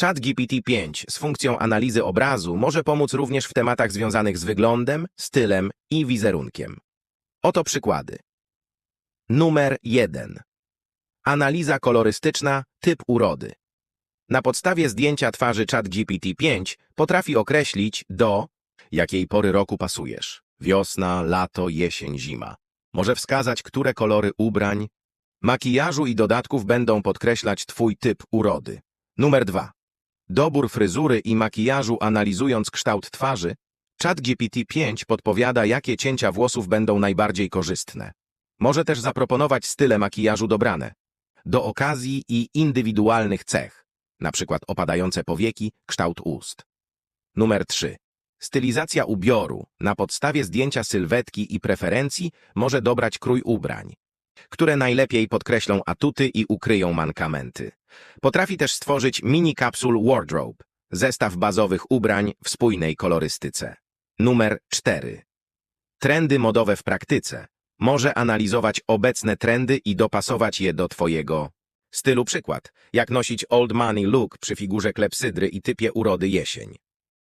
ChatGPT-5 z funkcją analizy obrazu może pomóc również w tematach związanych z wyglądem, stylem i wizerunkiem. Oto przykłady. Numer 1. Analiza kolorystyczna, typ urody. Na podstawie zdjęcia twarzy ChatGPT-5 potrafi określić do jakiej pory roku pasujesz. Wiosna, lato, jesień, zima. Może wskazać, które kolory ubrań, makijażu i dodatków będą podkreślać Twój typ urody. Numer 2. Dobór fryzury i makijażu analizując kształt twarzy, ChatGPT-5 podpowiada, jakie cięcia włosów będą najbardziej korzystne. Może też zaproponować style makijażu dobrane, do okazji i indywidualnych cech, np. opadające powieki, kształt ust. Numer 3. Stylizacja ubioru na podstawie zdjęcia sylwetki i preferencji może dobrać krój ubrań, które najlepiej podkreślą atuty i ukryją mankamenty. Potrafi też stworzyć mini capsule wardrobe, zestaw bazowych ubrań w spójnej kolorystyce. Numer 4. Trendy modowe w praktyce. Może analizować obecne trendy i dopasować je do Twojego stylu. Przykład, jak nosić old money look przy figurze klepsydry i typie urody jesień.